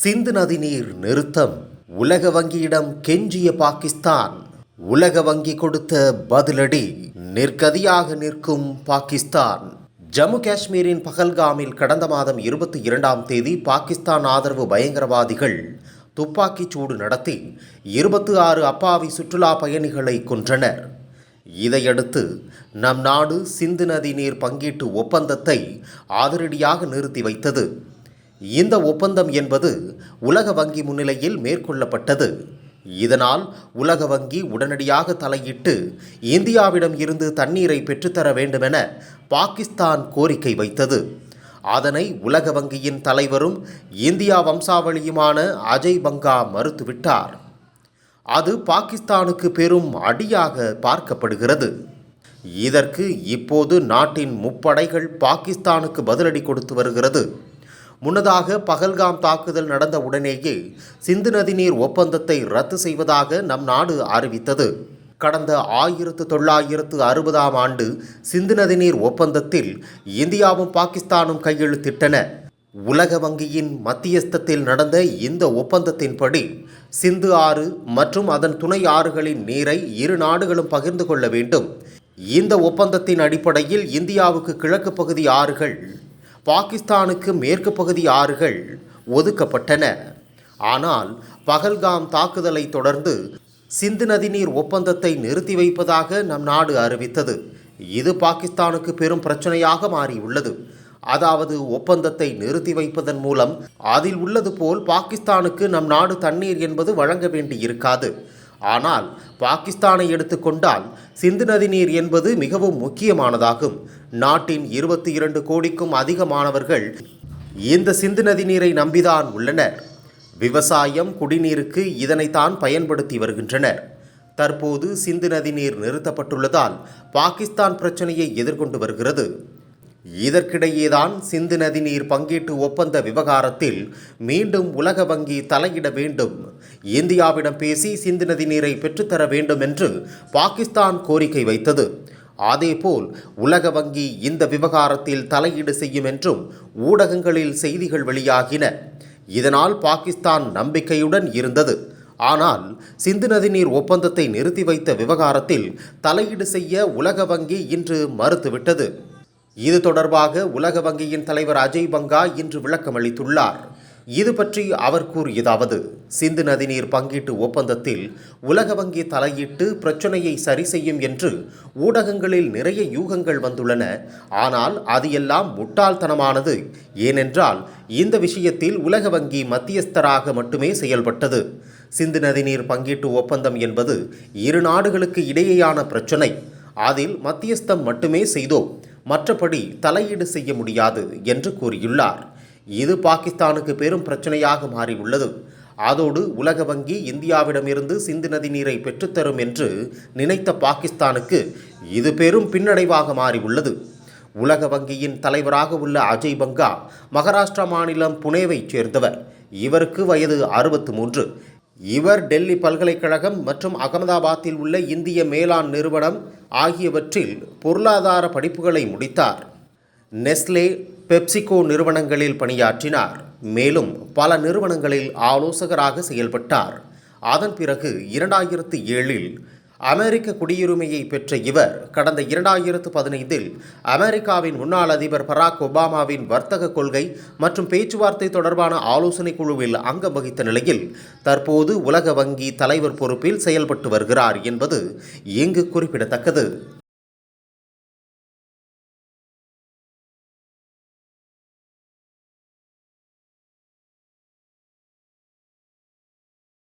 சிந்து நதி நீர் நிறுத்தம். உலக வங்கியிடம் கெஞ்சிய பாகிஸ்தான். உலக வங்கி கொடுத்த பதிலடி நிற்கதியாக நிற்கும் பாகிஸ்தான். ஜம்மு காஷ்மீரின் பகல்காமில் கடந்த மாதம் இருபத்தி இரண்டாம் தேதி பாகிஸ்தான் ஆதரவு பயங்கரவாதிகள் துப்பாக்கிச் சூடு நடத்தி இருபத்தி ஆறு அப்பாவி சுற்றுலா பயணிகளை கொன்றனர். இதையடுத்து நம் நாடு சிந்து நதி நீர் பங்கீட்டு ஒப்பந்தத்தை ஆதரடியாக நிறுத்தி வைத்தது. இந்த ஒப்பந்தம் என்பது உலக வங்கி முன்னிலையில் மேற்கொள்ளப்பட்டது. இதனால் உலக வங்கி உடனடியாக தலையிட்டு இந்தியாவிடம் இருந்து தண்ணீரை பெற்றுத்தர வேண்டுமென பாகிஸ்தான் கோரிக்கை வைத்தது. அதனை உலக வங்கியின் தலைவரும் இந்தியா வம்சாவளியுமான அஜய் பங்கா மறுத்துவிட்டார். அது பாகிஸ்தானுக்கு பெரும் அடியாக பார்க்கப்படுகிறது. இதற்கு இப்போது நாட்டின் முப்படைகள் பாகிஸ்தானுக்கு பதிலடி கொடுத்து வருகிறது. முன்னதாக பகல்காம் தாக்குதல் நடந்த உடனேயே சிந்து நதிநீர் ஒப்பந்தத்தை ரத்து செய்வதாக நம் நாடு அறிவித்தது. கடந்த ஆயிரத்து தொள்ளாயிரத்து அறுபதாம் ஆண்டு சிந்து நதிநீர் ஒப்பந்தத்தில் இந்தியாவும் பாகிஸ்தானும் கையெழுத்திட்டன. உலக வங்கியின் மத்தியஸ்தத்தில் நடந்த இந்த ஒப்பந்தத்தின்படி சிந்து ஆறு மற்றும் அதன் துணை ஆறுகளின் நீரை இரு நாடுகளும் பகிர்ந்து கொள்ள வேண்டும். இந்த ஒப்பந்தத்தின் அடிப்படையில் இந்தியாவுக்கு கிழக்கு பகுதி ஆறுகள் பாகிஸ்தானுக்கு மேற்கு பகுதி ஆறுகள் ஒதுக்கப்பட்டன. ஆனால் பகல்காம் தாக்குதலை தொடர்ந்து சிந்து நதிநீர் ஒப்பந்தத்தை நிறுத்தி வைப்பதாக நம் நாடு அறிவித்தது. இது பாகிஸ்தானுக்கு பெரும் பிரச்சனையாக மாறியுள்ளது. அதாவது ஒப்பந்தத்தை நிறுத்தி வைப்பதன் மூலம் அதில் உள்ளது போல் பாகிஸ்தானுக்கு நம் நாடு தண்ணீர் என்பது வழங்க வேண்டியிருக்காது. ஆனால் பாகிஸ்தானை எடுத்துக்கொண்டால் சிந்து நதி நீர் என்பது மிகவும் முக்கியமானதாகும். நாட்டின் இருபத்தி இரண்டு கோடிக்கும் அதிகமானவர்கள் இந்த சிந்து நதி நீரை நம்பிதான் உள்ளனர். விவசாயம் குடிநீருக்கு இதனைத்தான் பயன்படுத்தி வருகின்றனர். தற்போது சிந்து நதி நீர் நிறுத்தப்பட்டுள்ளதால் பாகிஸ்தான் பிரச்சனையை எதிர்கொண்டு வருகிறது. இதற்கிடையேதான் சிந்து நதி நீர் பங்கீட்டு ஒப்பந்த விவகாரத்தில் மீண்டும் உலக வங்கி தலையிட வேண்டும். இந்தியாவிடம் பேசி சிந்து நதி நீரை பெற்றுத்தர வேண்டும் என்று பாகிஸ்தான் கோரிக்கை வைத்தது. அதேபோல் உலக வங்கி இந்த விவகாரத்தில் தலையீடு செய்யும் என்றும் ஊடகங்களில் செய்திகள் வெளியாகின. இதனால் பாகிஸ்தான் நம்பிக்கையுடன் இருந்தது. ஆனால் சிந்து நதிநீர் ஒப்பந்தத்தை நிறுத்தி வைத்த விவகாரத்தில் தலையீடு செய்ய உலக வங்கி இன்று மறுத்துவிட்டது. இது தொடர்பாக உலக வங்கியின் தலைவர் அஜய் பங்கா இன்று விளக்கமளித்துள்ளார் இது பற்றி அவர் கூறியதாவது சிந்து நதிநீர் பங்கீட்டு ஒப்பந்தத்தில் உலக வங்கி தலையிட்டு பிரச்சனையை சரி செய்யும் என்று ஊடகங்களில் நிறைய யூகங்கள் வந்துள்ளன. ஆனால் அது எல்லாம் முட்டாள்தனமானது. ஏனென்றால் இந்த விஷயத்தில் உலக வங்கி மத்தியஸ்தராக மட்டுமே செயல்பட்டது. சிந்து நதிநீர் பங்கீட்டு ஒப்பந்தம் என்பது இரு நாடுகளுக்கு இடையேயான பிரச்சனை. அதில் மத்தியஸ்தம் மட்டுமே செய்தோம். மற்றபடி தலையீடு செய்ய முடியாது என்று கூறியுள்ளார். இது பாகிஸ்தானுக்கு பெரும் பிரச்சனையாக மாறியுள்ளது. அதோடு உலக வங்கி இந்தியாவிடமிருந்து சிந்து நதி நீரை பெற்றுத்தரும் என்று நினைத்த பாகிஸ்தானுக்கு இது பெரும் பின்னடைவாக மாறியுள்ளது. உலக வங்கியின் தலைவராக உள்ள அஜய் பங்கா மகாராஷ்டிரா மாநிலம் புனேவைச் சேர்ந்தவர். இவருக்கு வயது அறுபத்து மூன்று. இவர் டெல்லி பல்கலைக்கழகம் மற்றும் அகமதாபாத்தில் உள்ள இந்திய மேலாண் நிறுவனம் ஆகியவற்றில் பொருளாதார படிப்புகளை முடித்தார். நெஸ்லே பெப்சிகோ நிறுவனங்களில் பணியாற்றினார். மேலும் பல நிறுவனங்களில் ஆலோசகராக செயல்பட்டார். அதன் பிறகு இரண்டாயிரத்து ஏழில் அமெரிக்க குடியுரிமையை பெற்ற இவர் கடந்த இரண்டாயிரத்து பதினைந்தில் அமெரிக்காவின் முன்னாள் அதிபர் பராக் ஒபாமாவின் வர்த்தக கொள்கை மற்றும் பேச்சுவார்த்தை தொடர்பான ஆலோசனை குழுவில் அங்கம் வகித்த நிலையில் தற்போது உலக வங்கி தலைவர் பொறுப்பில் செயல்பட்டு வருகிறார் என்பது இங்கு குறிப்பிடத்தக்கது.